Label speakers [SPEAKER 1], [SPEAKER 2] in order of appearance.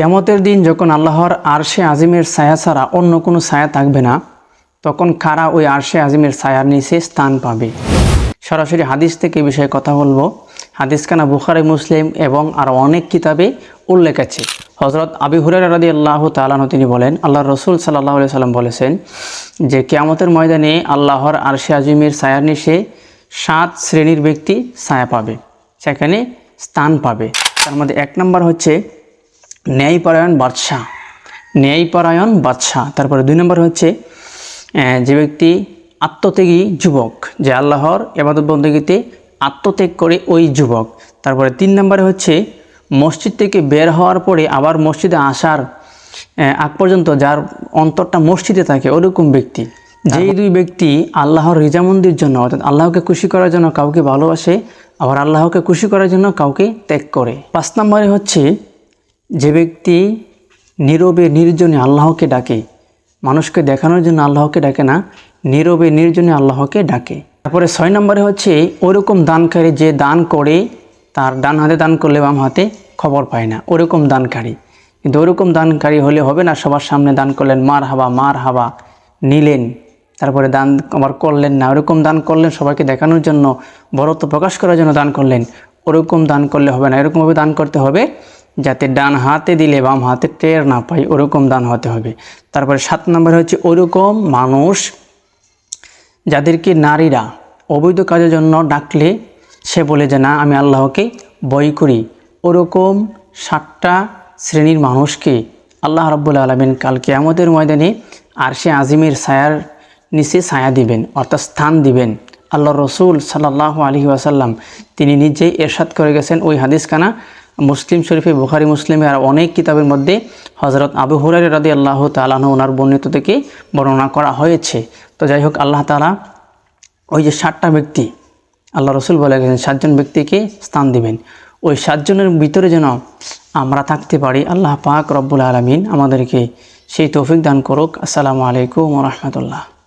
[SPEAKER 1] কেমতের দিন যখন আল্লাহর আরশে আজিমের ছায়া ছাড়া অন্য কোনো ছায়া থাকবে না, তখন কারা ওই আরশে আজিমের ছায়ার নিচে স্থান পাবে? সরাসরি হাদিস থেকে বিষয়ে কথা বলব। হাদিস খানা বুখারি, মুসলিম এবং আরও অনেক কিতাবে উল্লেখ আছে। হজরত আবি হুরার রাদি আল্লাহ তালাহ তিনি বলেন আল্লাহ রসুল সাল্লাহ সাল্লাম বলেছেন যে, কেয়ামতের ময়দানে আল্লাহর আরশে আজিমের ছায়ার নিচে সাত শ্রেণির ব্যক্তি ছায়া পাবে, সেখানে স্থান পাবে। তার মধ্যে এক নম্বর হচ্ছে ন্যায়পরায়ণ বাদশাহ। ন্যায়পরায়ণ বাদশাহ। তারপরে দুই নম্বর হচ্ছে যে ব্যক্তি আত্মত্যাগী যুবক যে আল্লাহর এবাদত বন্দীতে আত্মত্যাগ করে ওই যুবক। তারপরে তিন নম্বরে হচ্ছে মসজিদ থেকে বের হওয়ার পরে আবার মসজিদে আসার আগ পর্যন্ত যার অন্তরটা মসজিদে থাকে ওরকম ব্যক্তি। যেই দুই ব্যক্তি আল্লাহর রিজামন্দির জন্য অর্থাৎ আল্লাহকে খুশি করার জন্য কাউকে ভালোবাসে আবার আল্লাহকে খুশি করার জন্য কাউকে ত্যাগ করে। পাঁচ নম্বরে হচ্ছে যে ব্যক্তি নীরবে নির্জনে আল্লাহকে ডাকে, মানুষকে দেখানোর জন্য আল্লাহকে ডাকে না, নীরবে নির্জনে আল্লাহকে ডাকে। তারপরে ছয় নম্বরে হচ্ছে, ওরকম দানকারী যে দান করে, তার ডান হাতে দান করলে বাম হাতে খবর পায় না। ওরকম দানকারী। কিন্তু ওরকম দানকারী হলে হবে না, সবার সামনে দান করলেন মার হাবা মার হাবা নিলেন, তারপরে দান আবার করলেন না। ওরকম দান করলেন, সবাইকে দেখানোর জন্য, বরত্ব প্রকাশ করার জন্য দান করলেন। ওরকম দান করলে হবে না, এরকমভাবে দান করতে হবে যাতে ডান হাতে দিলে বাম হাতে টের না পাই ওরকম দান হতে হবে। তারপরে সাত নম্বর হচ্ছে ওরকম মানুষ যাদেরকে নারীরা অবৈধ কাজের জন্য ডাকলে সে বলে যে, না, আমি আল্লাহকে বই করি। ওরকম সাতটা শ্রেণির মানুষকে আল্লাহ রব্বুল আলমিন কালকে আমাদের ময়দানে আর সে আজিমের ছায়ার নিচে ছায়া দিবেন, অর্থাৎ স্থান দিবেন। আল্লাহ রসুল সাল্লাহ আলহি আসাল্লাম তিনি নিজেই এরশাদ করে গেছেন ওই হাদিসখানা। মুসলিম শরীফে, বুখারি, মুসলিমে আর অনেক কিতাবের মধ্যে হজরত আবু হুরাই রাদি আল্লাহ তালাহ ওনার বর্ণিত থেকে বর্ণনা করা হয়েছে। তো যাই হোক, আল্লাহ তালা ওই যে ষাটটা ব্যক্তি, আল্লাহ রসুল বলে গেছেন, সাতজন ব্যক্তিকে স্থান দিবেন। ওই সাতজনের ভিতরে যেন আমরা থাকতে পারি, আল্লাহ পাক রব্বুল আলমিন আমাদেরকে সেই তৌফিক দান করুক। আসসালামু আলাইকুম রহমতুল্লাহ।